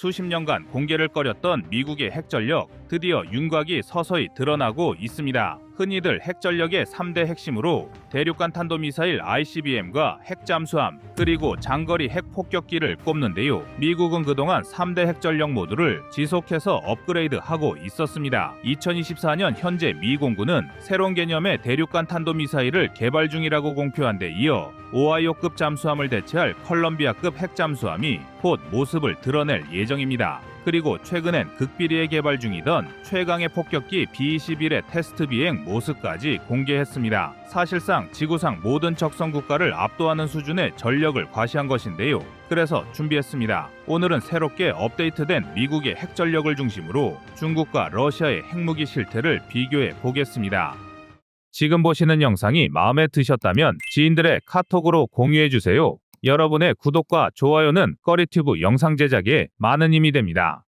수십 년간 공개를 꺼렸던 미국의 핵전력 드디어 윤곽이 서서히 드러나고 있습니다. 흔히들 핵전력의 3대 핵심으로 대륙간 탄도미사일 ICBM과 핵잠수함 그리고 장거리 핵폭격기를 꼽는데요. 미국은 그동안 3대 핵전력 모두를 지속해서 업그레이드하고 있었습니다. 2024년 현재 미 공군은 새로운 개념의 대륙간 탄도미사일을 개발 중이라고 공표한 데 이어 오하이오급 잠수함을 대체할 컬럼비아급 핵잠수함이 곧 모습을 드러낼 예정입니다. 그리고 최근엔 극비리에 개발 중이던 최강의 폭격기 B-21의 테스트 비행 모습까지 공개했습니다. 사실상 지구상 모든 적성 국가를 압도하는 수준의 전력을 과시한 것인데요. 그래서 준비했습니다. 오늘은 새롭게 업데이트된 미국의 핵 전력을 중심으로 중국과 러시아의 핵무기 실태를 비교해 보겠습니다. 지금 보시는 영상이 마음에 드셨다면 지인들의 카톡으로 공유해 주세요. 여러분의 구독과 좋아요는 꺼리튜브 영상 제작에 많은 힘이 됩니다.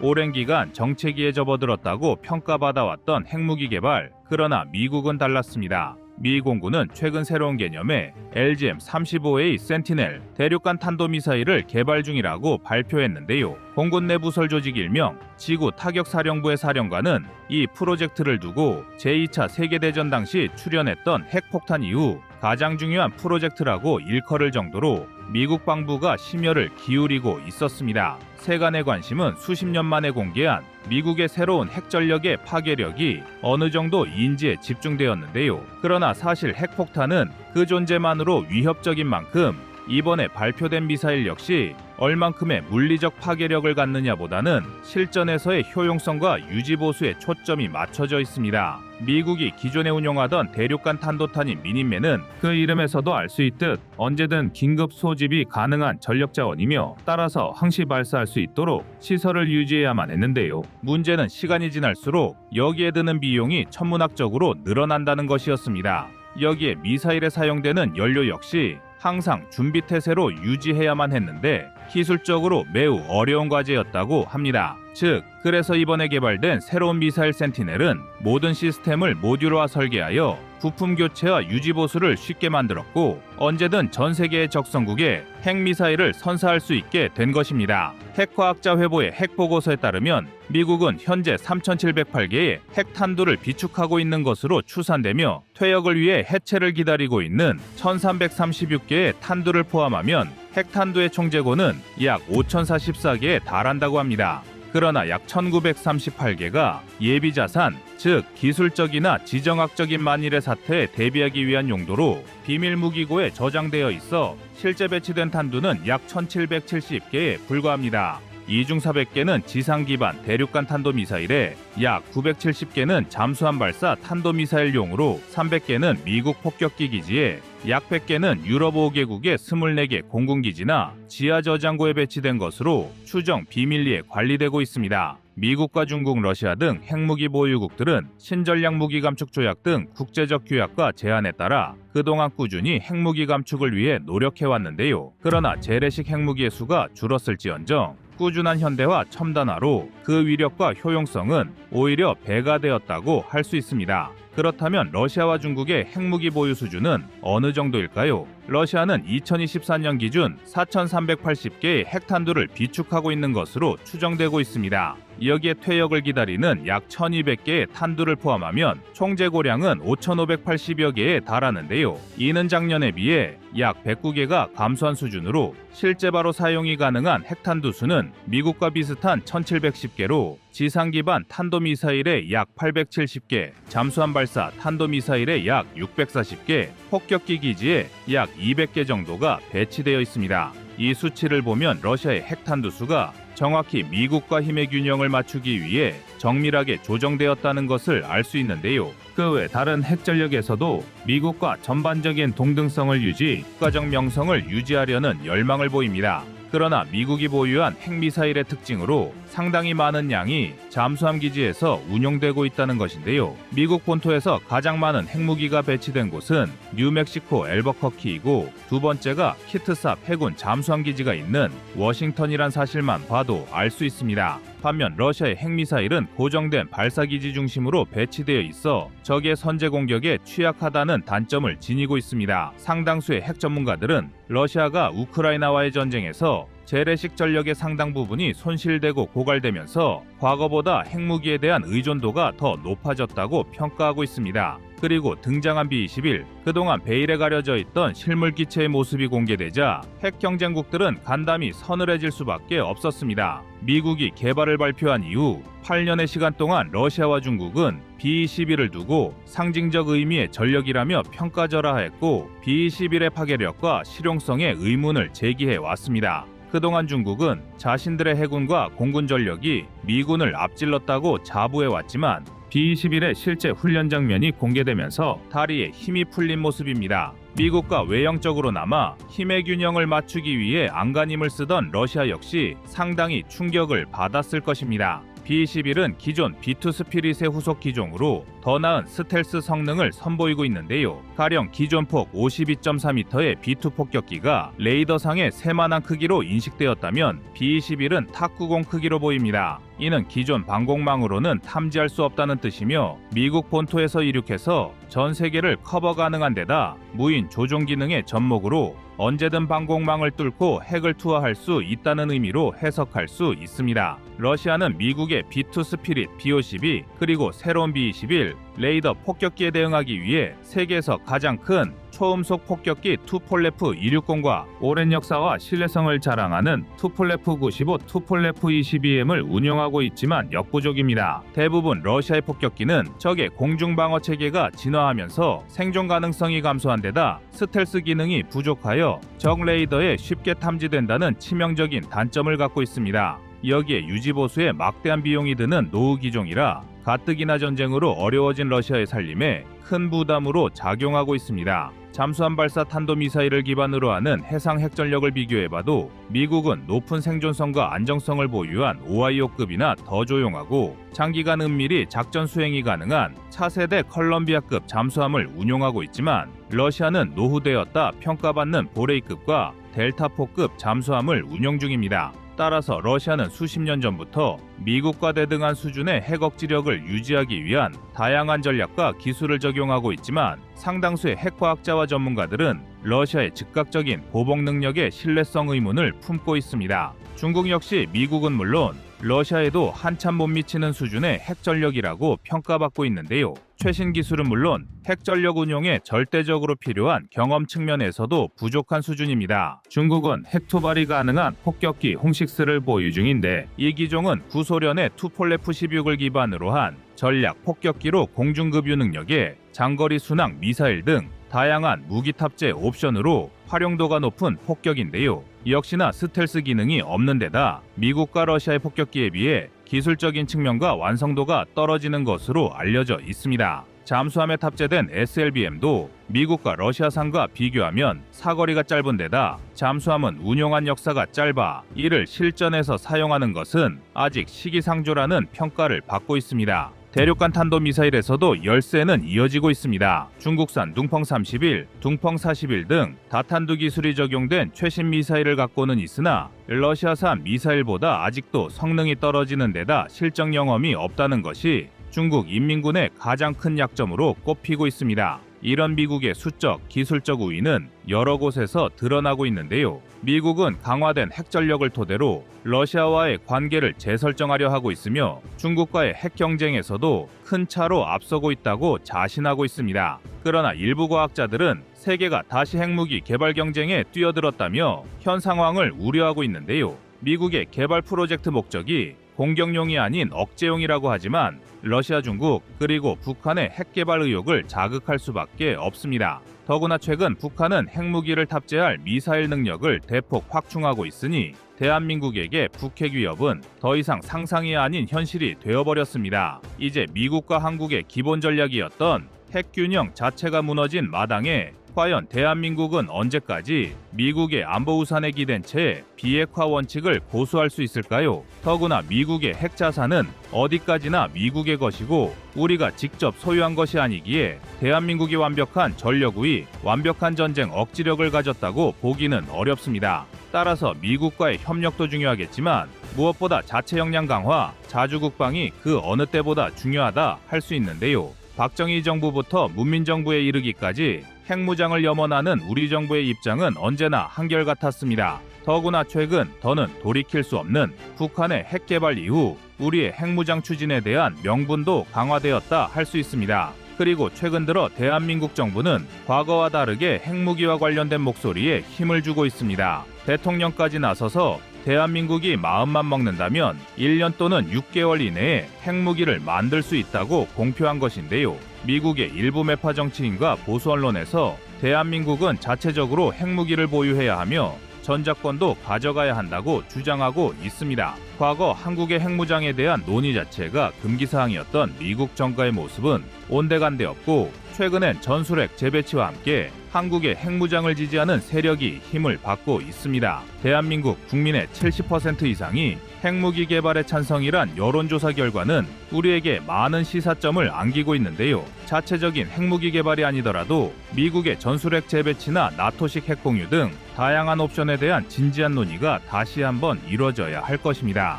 오랜 기간 정체기에 접어들었다고 평가받아왔던 핵무기 개발, 그러나 미국은 달랐습니다. 미 공군은 최근 새로운 개념의 LGM-35A 센티넬 대륙간 탄도미사일을 개발 중이라고 발표했는데요. 공군 내부 설 조직 일명 지구 타격사령부의 사령관은 이 프로젝트를 두고 제2차 세계대전 당시 출연했던 핵폭탄 이후 가장 중요한 프로젝트라고 일컬을 정도로 미국 방부가 심혈을 기울이고 있었습니다. 세간의 관심은 수십 년 만에 공개한 미국의 새로운 핵전력의 파괴력이 어느 정도 인지에 집중되었는데요. 그러나 사실 핵폭탄은 그 존재만으로 위협적인 만큼 이번에 발표된 미사일 역시 얼만큼의 물리적 파괴력을 갖느냐보다는 실전에서의 효용성과 유지 보수에 초점이 맞춰져 있습니다. 미국이 기존에 운용하던 대륙간 탄도탄인 미니맨은 그 이름에서도 알 수 있듯 언제든 긴급 소집이 가능한 전력 자원이며 따라서 항시 발사할 수 있도록 시설을 유지해야만 했는데요. 문제는 시간이 지날수록 여기에 드는 비용이 천문학적으로 늘어난다는 것이었습니다. 여기에 미사일에 사용되는 연료 역시 항상 준비 태세로 유지해야만 했는데 기술적으로 매우 어려운 과제였다고 합니다. 즉, 그래서 이번에 개발된 새로운 미사일 센티넬은 모든 시스템을 모듈화 설계하여 부품 교체와 유지 보수를 쉽게 만들었고 언제든 전 세계의 적성국에 핵미사일을 선사할 수 있게 된 것입니다. 핵과학자 회보의 핵 보고서에 따르면 미국은 현재 3,708개의 핵탄두를 비축하고 있는 것으로 추산되며 퇴역을 위해 해체를 기다리고 있는 1,336개의 탄두를 포함하면 핵탄두의 총재고는 약 5,044개에 달한다고 합니다. 그러나 약 1938개가 예비 자산, 즉 기술적이나 지정학적인 만일의 사태에 대비하기 위한 용도로 비밀 무기고에 저장되어 있어 실제 배치된 탄두는 약 1770개에 불과합니다. 이 중 400개는 지상 기반 대륙간 탄도 미사일에 약 970개는 잠수함 발사 탄도 미사일용으로 300개는 미국 폭격기 기지에 약 100개는 유럽 5개국의 24개 공군 기지나 지하 저장고에 배치된 것으로 추정 비밀리에 관리되고 있습니다. 미국과 중국, 러시아 등 핵무기 보유국들은 신전략 무기 감축 조약 등 국제적 규약과 제한에 따라 그동안 꾸준히 핵무기 감축을 위해 노력해 왔는데요. 그러나 재래식 핵무기의 수가 줄었을지언정 꾸준한 현대화 첨단화로 그 위력과 효용성은 오히려 배가 되었다고 할 수 있습니다. 그렇다면 러시아와 중국의 핵무기 보유 수준은 어느 정도일까요? 러시아는 2024년 기준 4,380개의 핵탄두를 비축하고 있는 것으로 추정되고 있습니다. 여기에 퇴역을 기다리는 약 1,200개의 탄두를 포함하면 총 재고량은 5,580여 개에 달하는데요. 이는 작년에 비해 약 109개가 감소한 수준으로 실제 바로 사용이 가능한 핵탄두 수는 미국과 비슷한 1,710개로 지상 기반 탄도미사일의 약 870개, 잠수함 발사 탄도미사일의 약 640개, 폭격기 기지에 약 200개 정도가 배치되어 있습니다. 이 수치를 보면 러시아의 핵탄두 수가 정확히 미국과 힘의 균형을 맞추기 위해 정밀하게 조정되었다는 것을 알 수 있는데요. 그 외 다른 핵전력에서도 미국과 전반적인 동등성을 유지, 국가적 명성을 유지하려는 열망을 보입니다. 그러나 미국이 보유한 핵미사일의 특징으로 상당히 많은 양이 잠수함 기지에서 운용되고 있다는 것인데요. 미국 본토에서 가장 많은 핵무기가 배치된 곳은 뉴멕시코 엘버커키이고 두 번째가 키트삽 해군 잠수함 기지가 있는 워싱턴이란 사실만 봐도 알 수 있습니다. 반면 러시아의 핵미사일은 고정된 발사기지 중심으로 배치되어 있어 적의 선제 공격에 취약하다는 단점을 지니고 있습니다. 상당수의 핵 전문가들은 러시아가 우크라이나와의 전쟁에서 재래식 전력의 상당 부분이 손실되고 고갈되면서 과거보다 핵무기에 대한 의존도가 더 높아졌다고 평가하고 있습니다. 그리고 등장한 B-21 그동안 베일에 가려져 있던 실물 기체의 모습이 공개되자 핵 경쟁국들은 간담이 서늘해질 수밖에 없었습니다. 미국이 개발을 발표한 이후 8년의 시간 동안 러시아와 중국은 B-21을 두고 상징적 의미의 전력이라며 평가절하했고 B-21의 파괴력과 실용성에 의문을 제기해 왔습니다. 그동안 중국은 자신들의 해군과 공군 전력이 미군을 앞질렀다고 자부해 왔지만 B-21의 실제 훈련 장면이 공개되면서 다리에 힘이 풀린 모습입니다. 미국과 외형적으로나마 힘의 균형을 맞추기 위해 안간힘을 쓰던 러시아 역시 상당히 충격을 받았을 것입니다. B-21은 기존 B2 스피릿의 후속 기종으로 더 나은 스텔스 성능을 선보이고 있는데요. 가령 기존 폭 52.4m의 B2 폭격기가 레이더상의 새만한 크기로 인식되었다면 B-21은 탁90 크기로 보입니다. 이는 기존 방공망으로는 탐지할 수 없다는 뜻이며 미국 본토에서 이륙해서 전 세계를 커버 가능한 데다 무인 조종 기능의 접목으로 언제든 방공망을 뚫고 핵을 투하할 수 있다는 의미로 해석할 수 있습니다. 러시아는 미국의 B2 스피릿 B-52 그리고 새로운 B-21 레이더 폭격기에 대응하기 위해 세계에서 가장 큰 초음속 폭격기 투폴레프 260과 오랜 역사와 신뢰성을 자랑하는 투폴레프 95, 투폴레프 22M을 운용하고 있지만 역부족입니다. 대부분 러시아의 폭격기는 적의 공중방어 체계가 진화하면서 생존 가능성이 감소한 데다 스텔스 기능이 부족하여 적 레이더에 쉽게 탐지된다는 치명적인 단점을 갖고 있습니다. 여기에 유지보수에 막대한 비용이 드는 노후 기종이라 가뜩이나 전쟁으로 어려워진 러시아의 살림에 큰 부담으로 작용하고 있습니다. 잠수함 발사 탄도미사일을 기반으로 하는 해상 핵전력을 비교해봐도 미국은 높은 생존성과 안정성을 보유한 오하이오급이나 더 조용하고 장기간 은밀히 작전 수행이 가능한 차세대 컬럼비아급 잠수함을 운용하고 있지만 러시아는 노후되었다 평가받는 보레이급과 델타포급 잠수함을 운용 중입니다. 따라서 러시아는 수십 년 전부터 미국과 대등한 수준의 핵 억지력을 유지하기 위한 다양한 전략과 기술을 적용하고 있지만 상당수의 핵과학자와 전문가들은 러시아의 즉각적인 보복 능력에 신뢰성 의문을 품고 있습니다. 중국 역시 미국은 물론 러시아에도 한참 못 미치는 수준의 핵 전력이라고 평가받고 있는데요. 최신 기술은 물론 핵 전력 운용에 절대적으로 필요한 경험 측면에서도 부족한 수준입니다. 중국은 핵 투발이 가능한 폭격기 홍식스를 보유 중인데 이 기종은 구소련의 투폴레프 16을 기반으로 한 전략 폭격기로 공중급유 능력에 장거리 순항 미사일 등 다양한 무기 탑재 옵션으로 활용도가 높은 폭격인데요. 역시나 스텔스 기능이 없는 데다 미국과 러시아의 폭격기에 비해 기술적인 측면과 완성도가 떨어지는 것으로 알려져 있습니다. 잠수함에 탑재된 SLBM도 미국과 러시아산과 비교하면 사거리가 짧은 데다 잠수함은 운용한 역사가 짧아 이를 실전에서 사용하는 것은 아직 시기상조라는 평가를 받고 있습니다. 대륙간 탄도미사일에서도 열세는 이어지고 있습니다. 중국산 둥펑 31, 둥펑 41 등 다탄두 기술이 적용된 최신 미사일을 갖고는 있으나 러시아산 미사일보다 아직도 성능이 떨어지는 데다 실적 영험이 없다는 것이 중국 인민군의 가장 큰 약점으로 꼽히고 있습니다. 이런 미국의 수적, 기술적 우위는 여러 곳에서 드러나고 있는데요. 미국은 강화된 핵 전력을 토대로 러시아와의 관계를 재설정하려 하고 있으며 중국과의 핵 경쟁에서도 큰 차로 앞서고 있다고 자신하고 있습니다. 그러나 일부 과학자들은 세계가 다시 핵무기 개발 경쟁에 뛰어들었다며 현 상황을 우려하고 있는데요. 미국의 개발 프로젝트 목적이 공격용이 아닌 억제용이라고 하지만 러시아, 중국 그리고 북한의 핵 개발 의욕을 자극할 수밖에 없습니다. 더구나 최근 북한은 핵무기를 탑재할 미사일 능력을 대폭 확충하고 있으니 대한민국에게 북핵 위협은 더 이상 상상이 아닌 현실이 되어버렸습니다. 이제 미국과 한국의 기본 전략이었던 핵 균형 자체가 무너진 마당에 과연 대한민국은 언제까지 미국의 안보 우산에 기댄 채 비핵화 원칙을 고수할 수 있을까요? 더구나 미국의 핵 자산은 어디까지나 미국의 것이고 우리가 직접 소유한 것이 아니기에 대한민국이 완벽한 전력 우위, 완벽한 전쟁 억지력을 가졌다고 보기는 어렵습니다. 따라서 미국과의 협력도 중요하겠지만 무엇보다 자체 역량 강화, 자주 국방이 그 어느 때보다 중요하다 할 수 있는데요. 박정희 정부부터 문민 정부에 이르기까지 핵무장을 염원하는 우리 정부의 입장은 언제나 한결같았습니다. 더구나 최근 더는 돌이킬 수 없는 북한의 핵 개발 이후 우리의 핵무장 추진에 대한 명분도 강화되었다 할 수 있습니다. 그리고 최근 들어 대한민국 정부는 과거와 다르게 핵무기와 관련된 목소리에 힘을 주고 있습니다. 대통령까지 나서서 대한민국이 마음만 먹는다면 1년 또는 6개월 이내에 핵무기를 만들 수 있다고 공표한 것인데요. 미국의 일부 매파 정치인과 보수 언론에서 대한민국은 자체적으로 핵무기를 보유해야 하며 전작권도 가져가야 한다고 주장하고 있습니다. 과거 한국의 핵무장에 대한 논의 자체가 금기사항이었던 미국 정가의 모습은 온데간데 없고 최근엔 전술핵 재배치와 함께 한국의 핵무장을 지지하는 세력이 힘을 받고 있습니다. 대한민국 국민의 70% 이상이 핵무기 개발에 찬성이란 여론조사 결과는 우리에게 많은 시사점을 안기고 있는데요. 자체적인 핵무기 개발이 아니더라도 미국의 전술핵 재배치나 나토식 핵공유 등 다양한 옵션에 대한 진지한 논의가 다시 한번 이루어져야 할 것입니다.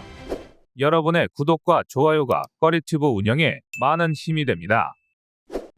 여러분의 구독과 좋아요가 꺼리튜브 운영에 많은 힘이 됩니다.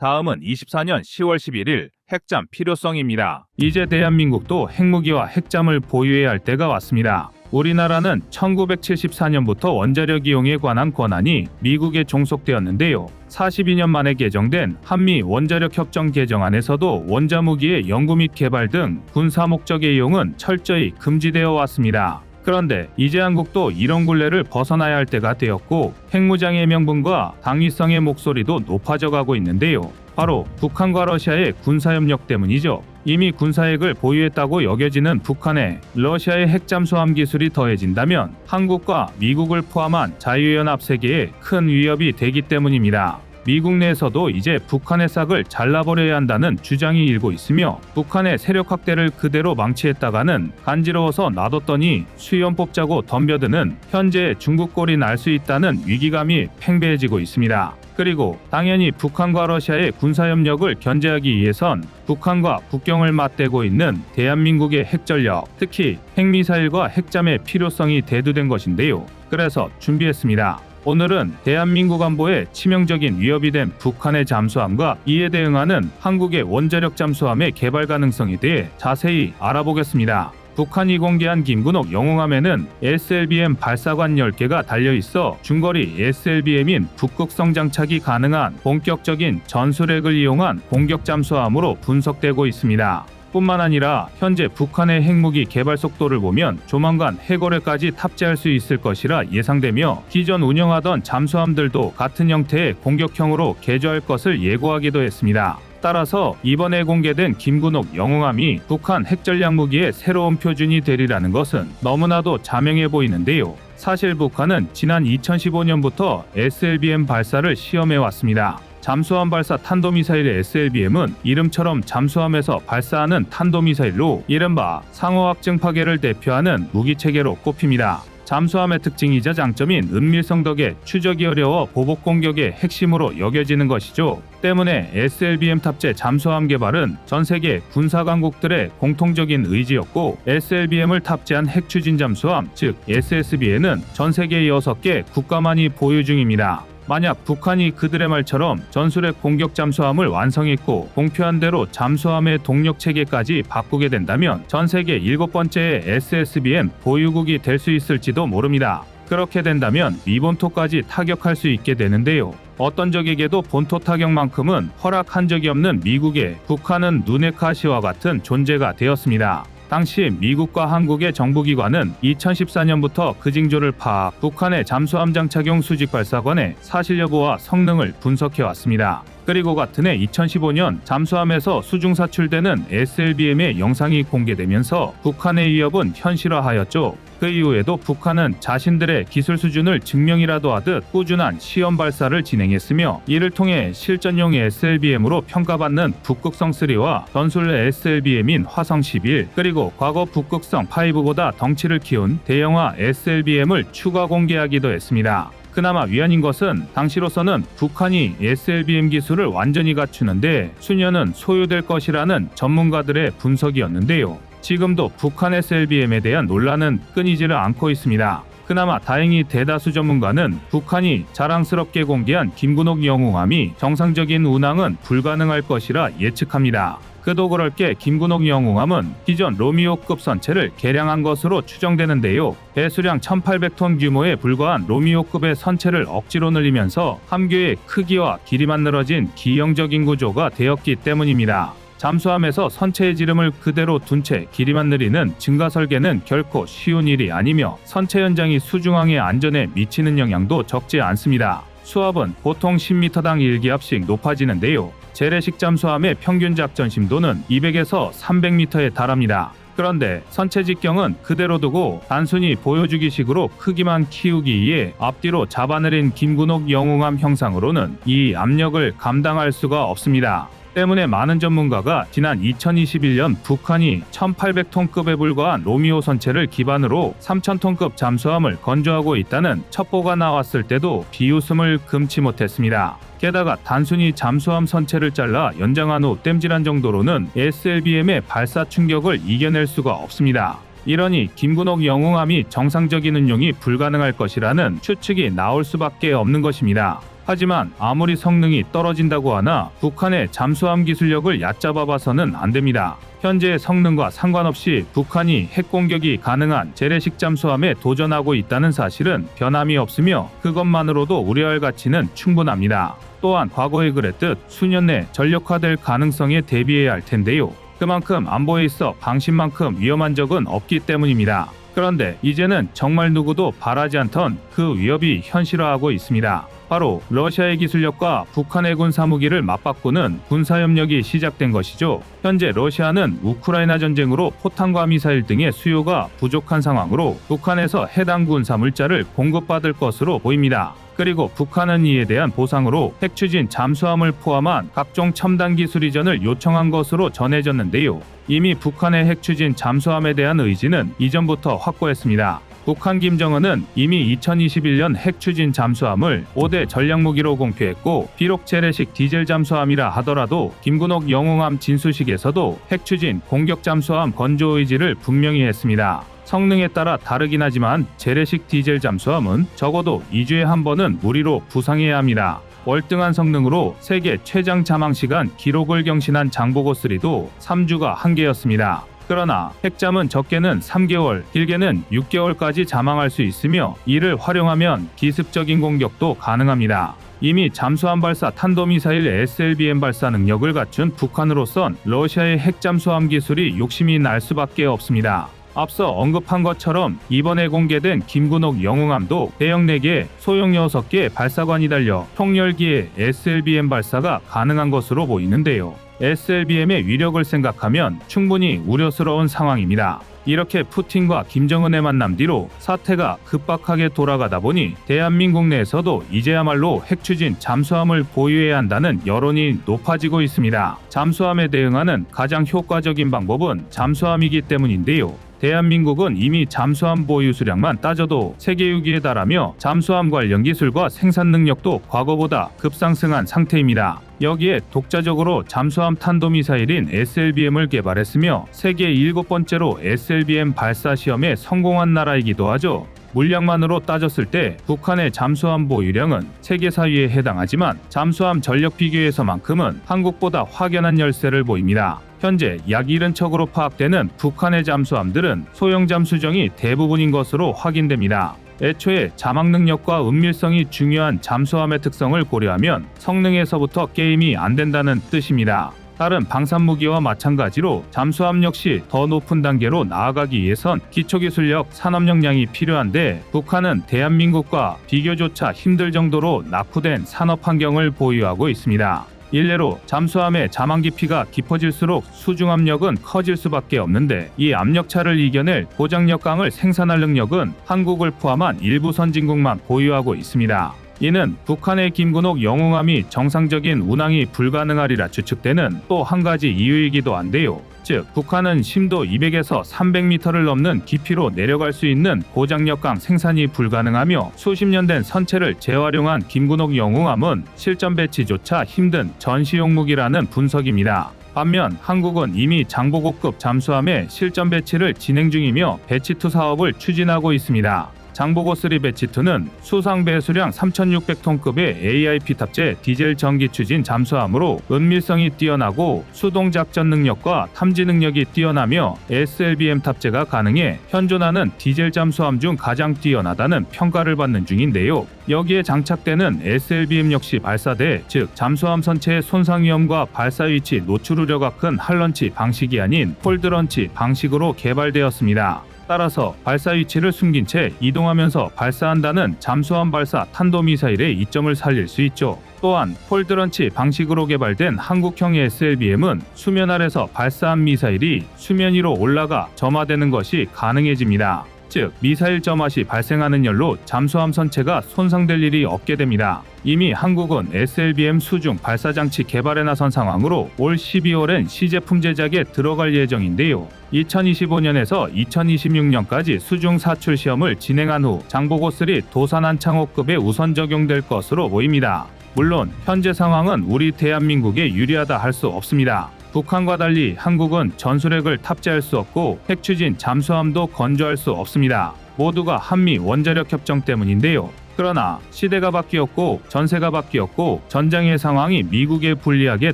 다음은 24년 10월 11일 핵잠 필요성입니다. 이제 대한민국도 핵무기와 핵잠을 보유해야 할 때가 왔습니다. 우리나라는 1974년부터 원자력 이용에 관한 권한이 미국에 종속되었는데요. 42년 만에 개정된 한미 원자력 협정 개정안에서도 원자무기의 연구 및 개발 등 군사 목적의 이용은 철저히 금지되어 왔습니다. 그런데 이제 한국도 이런 굴레를 벗어나야 할 때가 되었고 핵무장의 명분과 당위성의 목소리도 높아져 가고 있는데요. 바로 북한과 러시아의 군사협력 때문이죠. 이미 군사핵을 보유했다고 여겨지는 북한에 러시아의 핵잠수함 기술이 더해진다면 한국과 미국을 포함한 자유연합 세계에 큰 위협이 되기 때문입니다. 미국 내에서도 이제 북한의 싹을 잘라버려야 한다는 주장이 일고 있으며 북한의 세력 확대를 그대로 망치했다가는 간지러워서 놔뒀더니 수염 뽑자고 덤벼드는 현재 중국 꼴이 날 수 있다는 위기감이 팽배해지고 있습니다. 그리고 당연히 북한과 러시아의 군사협력을 견제하기 위해선 북한과 국경을 맞대고 있는 대한민국의 핵전력, 특히 핵미사일과 핵잠의 필요성이 대두된 것인데요. 그래서 준비했습니다. 오늘은 대한민국 안보에 치명적인 위협이 된 북한의 잠수함과 이에 대응하는 한국의 원자력 잠수함의 개발 가능성에 대해 자세히 알아보겠습니다. 북한이 공개한 김군옥 영웅함에는 SLBM 발사관 10개가 달려 있어 중거리 SLBM인 북극성 장착이 가능한 본격적인 전술핵을 이용한 공격 잠수함으로 분석되고 있습니다. 뿐만 아니라 현재 북한의 핵무기 개발 속도를 보면 조만간 해거래까지 탑재할 수 있을 것이라 예상되며 기존 운영하던 잠수함들도 같은 형태의 공격형으로 개조할 것을 예고하기도 했습니다. 따라서 이번에 공개된 김군옥 영웅함이 북한 핵전략 무기의 새로운 표준이 되리라는 것은 너무나도 자명해 보이는데요. 사실 북한은 지난 2015년부터 SLBM 발사를 시험해 왔습니다. 잠수함 발사 탄도미사일 SLBM은 이름처럼 잠수함에서 발사하는 탄도미사일로 이른바 상호확증 파괴를 대표하는 무기체계로 꼽힙니다. 잠수함의 특징이자 장점인 은밀성 덕에 추적이 어려워 보복 공격의 핵심으로 여겨지는 것이죠. 때문에 SLBM 탑재 잠수함 개발은 전 세계 군사 강국들의 공통적인 의지였고 SLBM을 탑재한 핵 추진 잠수함 즉 SSB에는 전 세계 6개 국가만이 보유 중입니다. 만약 북한이 그들의 말처럼 전술핵 공격 잠수함을 완성했고 공표한 대로 잠수함의 동력 체계까지 바꾸게 된다면 전 세계 일곱 번째의 SSBM 보유국이 될 수 있을지도 모릅니다. 그렇게 된다면 미본토까지 타격할 수 있게 되는데요. 어떤 적에게도 본토 타격만큼은 허락한 적이 없는 미국에 북한은 눈의 가시와 같은 존재가 되었습니다. 당시 미국과 한국의 정부기관은 2014년부터 그 징조를 파악, 북한의 잠수함 장 착용 수직 발사관의 사실 여부와 성능을 분석해 왔습니다. 그리고 같은 해 2015년 잠수함에서 수중 사출되는 SLBM의 영상이 공개되면서 북한의 위협은 현실화하였죠. 그 이후에도 북한은 자신들의 기술 수준을 증명이라도 하듯 꾸준한 시험 발사를 진행했으며 이를 통해 실전용 SLBM으로 평가받는 북극성 3와 전술 SLBM인 화성 11 그리고 과거 북극성 5보다 덩치를 키운 대형화 SLBM을 추가 공개하기도 했습니다. 그나마 위안인 것은 당시로서는 북한이 SLBM 기술을 완전히 갖추는데 수년은 소요될 것이라는 전문가들의 분석이었는데요. 지금도 북한 SLBM에 대한 논란은 끊이지를 않고 있습니다. 그나마 다행히 대다수 전문가는 북한이 자랑스럽게 공개한 김군옥 영웅함이 정상적인 운항은 불가능할 것이라 예측합니다. 그도 그럴 게 김군옥 영웅함은 기존 로미오급 선체를 개량한 것으로 추정되는데요. 배수량 1,800톤 규모에 불과한 로미오급의 선체를 억지로 늘리면서 함교의 크기와 길이만 늘어진 기형적인 구조가 되었기 때문입니다. 잠수함에서 선체의 지름을 그대로 둔 채 길이만 늘리는 증가 설계는 결코 쉬운 일이 아니며 선체 현장이 수중항의 안전에 미치는 영향도 적지 않습니다. 수압은 보통 10m당 1기압씩 높아지는데요. 재래식 잠수함의 평균 작전 심도는 200에서 300m에 달합니다. 그런데 선체 직경은 그대로 두고 단순히 보여주기식으로 크기만 키우기에 앞뒤로 잡아내린 김군옥 영웅함 형상으로는 이 압력을 감당할 수가 없습니다. 때문에 많은 전문가가 지난 2021년 북한이 1800톤급에 불과한 로미오 선체를 기반으로 3000톤급 잠수함을 건조하고 있다는 첩보가 나왔을 때도 비웃음을 금치 못했습니다. 게다가 단순히 잠수함 선체를 잘라 연장한 후 땜질한 정도로는 SLBM의 발사 충격을 이겨낼 수가 없습니다. 이러니 김군옥 영웅함이 정상적인 운용이 불가능할 것이라는 추측이 나올 수밖에 없는 것입니다. 하지만 아무리 성능이 떨어진다고 하나 북한의 잠수함 기술력을 얕잡아 봐서는 안 됩니다. 현재의 성능과 상관없이 북한이 핵 공격이 가능한 재래식 잠수함에 도전하고 있다는 사실은 변함이 없으며 그것만으로도 우려할 가치는 충분합니다. 또한 과거에 그랬듯 수년 내 전력화될 가능성에 대비해야 할 텐데요. 그만큼 안보에 있어 방심만큼 위험한 적은 없기 때문입니다. 그런데 이제는 정말 누구도 바라지 않던 그 위협이 현실화하고 있습니다. 바로 러시아의 기술력과 북한의 군 사무기를 맞바꾸는 군사협력이 시작된 것이죠. 현재 러시아는 우크라이나 전쟁으로 포탄과 미사일 등의 수요가 부족한 상황으로 북한에서 해당 군사 물자를 공급받을 것으로 보입니다. 그리고 북한은 이에 대한 보상으로 핵추진 잠수함을 포함한 각종 첨단 기술 이전을 요청한 것으로 전해졌는데요. 이미 북한의 핵추진 잠수함에 대한 의지는 이전부터 확고했습니다. 북한 김정은은 이미 2021년 핵 추진 잠수함을 5대 전략 무기로 공표했고 비록 재래식 디젤 잠수함이라 하더라도 김군옥 영웅함 진수식에서도 핵 추진 공격 잠수함 건조 의지를 분명히 했습니다. 성능에 따라 다르긴 하지만 재래식 디젤 잠수함은 적어도 2주에 한 번은 무리로 부상해야 합니다. 월등한 성능으로 세계 최장 자망 시간 기록을 경신한 장보고 3도 3주가 한계였습니다. 그러나 핵잠은 적게는 3개월, 길게는 6개월까지 자망할 수 있으며 이를 활용하면 기습적인 공격도 가능합니다. 이미 잠수함 발사 탄도미사일 SLBM 발사 능력을 갖춘 북한으로선 러시아의 핵잠수함 기술이 욕심이 날 수밖에 없습니다. 앞서 언급한 것처럼 이번에 공개된 김군옥 영웅함도 대형 4개, 소형 6개 발사관이 달려 총열기의 SLBM 발사가 가능한 것으로 보이는데요. SLBM의 위력을 생각하면 충분히 우려스러운 상황입니다. 이렇게 푸틴과 김정은의 만남 뒤로 사태가 급박하게 돌아가다 보니 대한민국 내에서도 이제야말로 핵추진 잠수함을 보유해야 한다는 여론이 높아지고 있습니다. 잠수함에 대응하는 가장 효과적인 방법은 잠수함이기 때문인데요. 대한민국은 이미 잠수함 보유 수량만 따져도 세계 6위에 달하며 잠수함 관련 기술과 생산 능력도 과거보다 급상승한 상태입니다. 여기에 독자적으로 잠수함 탄도미사일인 SLBM을 개발했으며 세계 일곱 번째로 SLBM 발사 시험에 성공한 나라이기도 하죠. 물량만으로 따졌을 때 북한의 잠수함 보유량은 세계 4위에 해당하지만 잠수함 전력 비교에서만큼은 한국보다 확연한 열세를 보입니다. 현재 약 70척으로 파악되는 북한의 잠수함들은 소형 잠수정이 대부분인 것으로 확인됩니다. 애초에 자막 능력과 은밀성이 중요한 잠수함의 특성을 고려하면 성능에서부터 게임이 안 된다는 뜻입니다. 다른 방산무기와 마찬가지로 잠수함 역시 더 높은 단계로 나아가기 위해선 기초기술력 산업 역량이 필요한데 북한은 대한민국과 비교조차 힘들 정도로 낙후된 산업 환경을 보유하고 있습니다. 일례로 잠수함의 자망 깊이가 깊어질수록 수중 압력은 커질 수밖에 없는데 이 압력차를 이겨낼 고장력 강을 생산할 능력은 한국을 포함한 일부 선진국만 보유하고 있습니다. 이는 북한의 김군옥 영웅함이 정상적인 운항이 불가능하리라 추측되는 또 한 가지 이유이기도 한데요. 즉, 북한은 심도 200에서 300m를 넘는 깊이로 내려갈 수 있는 고장력강 생산이 불가능하며 수십 년 된 선체를 재활용한 김군옥 영웅함은 실전 배치조차 힘든 전시용 무기라는 분석입니다. 반면 한국은 이미 장보고급 잠수함의 실전 배치를 진행 중이며 배치 투 사업을 추진하고 있습니다. 장보고 3 배치 2는 수상 배수량 3,600톤급의 AIP 탑재 디젤 전기 추진 잠수함으로 은밀성이 뛰어나고 수동 작전 능력과 탐지 능력이 뛰어나며 SLBM 탑재가 가능해 현존하는 디젤 잠수함 중 가장 뛰어나다는 평가를 받는 중인데요. 여기에 장착되는 SLBM 역시 발사대, 즉 잠수함 선체의 손상 위험과 발사 위치 노출 우려가 큰 할런치 방식이 아닌 폴드런치 방식으로 개발되었습니다. 따라서 발사 위치를 숨긴 채 이동하면서 발사한다는 잠수함 발사 탄도미사일의 이점을 살릴 수 있죠. 또한 폴드런치 방식으로 개발된 한국형 SLBM은 수면 아래서 발사한 미사일이 수면 위로 올라가 점화되는 것이 가능해집니다. 즉 미사일 점화 시 발생하는 열로 잠수함 선체가 손상될 일이 없게 됩니다. 이미 한국은 SLBM 수중 발사 장치 개발에 나선 상황으로 올 12월엔 시제품 제작에 들어갈 예정인데요. 2025년에서 2026년까지 수중 사출 시험을 진행한 후 장보고 3 도산 한 창호급에 우선 적용될 것으로 보입니다. 물론 현재 상황은 우리 대한민국에 유리하다 할 수 없습니다. 북한과 달리 한국은 전술핵을 탑재할 수 없고 핵 추진 잠수함도 건조할 수 없습니다. 모두가 한미 원자력 협정 때문인데요. 그러나 시대가 바뀌었고 전세가 바뀌었고 전장의 상황이 미국에 불리하게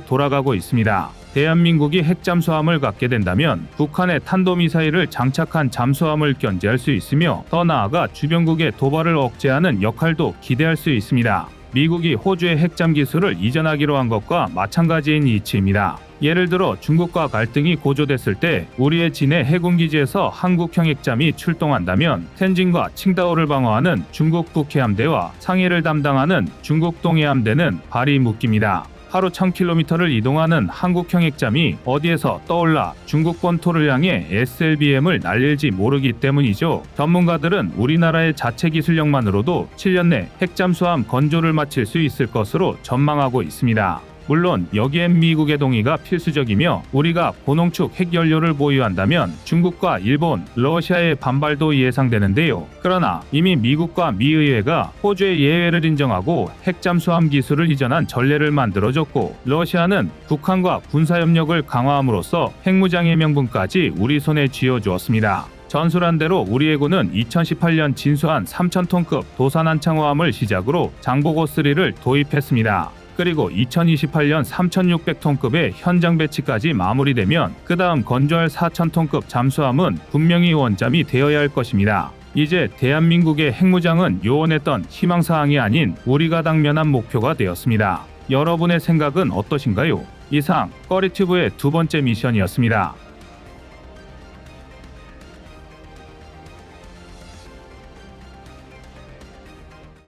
돌아가고 있습니다. 대한민국이 핵잠수함을 갖게 된다면 북한의 탄도미사일을 장착한 잠수함을 견제할 수 있으며 더 나아가 주변국의 도발을 억제하는 역할도 기대할 수 있습니다. 미국이 호주의 핵잠 기술을 이전하기로 한 것과 마찬가지인 이치입니다. 예를 들어 중국과 갈등이 고조됐을 때 우리의 진해 해군기지에서 한국형 핵잠이 출동한다면 텐진과 칭다오를 방어하는 중국 북해함대와 상해를 담당하는 중국 동해함대는 발이 묶입니다. 하루 1000km를 이동하는 한국형 핵잠이 어디에서 떠올라 중국 본토를 향해 SLBM을 날릴지 모르기 때문이죠. 전문가들은 우리나라의 자체 기술력만으로도 7년 내 핵잠수함 건조를 마칠 수 있을 것으로 전망하고 있습니다. 물론 여기엔 미국의 동의가 필수적이며 우리가 고농축 핵연료를 보유한다면 중국과 일본, 러시아의 반발도 예상되는데요. 그러나 이미 미국과 미 의회가 호주의 예외를 인정하고 핵잠수함 기술을 이전한 전례를 만들어줬고 러시아는 북한과 군사협력을 강화함으로써 핵무장의 명분까지 우리 손에 쥐어주었습니다. 전술한 대로 우리 해군은 2018년 진수한 3,000톤급 도산 한 창호함을 시작으로 장보고 3를 도입했습니다. 그리고 2028년 3,600톤급의 현장 배치까지 마무리되면 그 다음 건조할 4,000톤급 잠수함은 분명히 원잠이 되어야 할 것입니다. 이제 대한민국의 핵무장은 요원했던 희망사항이 아닌 우리가 당면한 목표가 되었습니다. 여러분의 생각은 어떠신가요? 이상 꺼리튜브의 두 번째 미션이었습니다.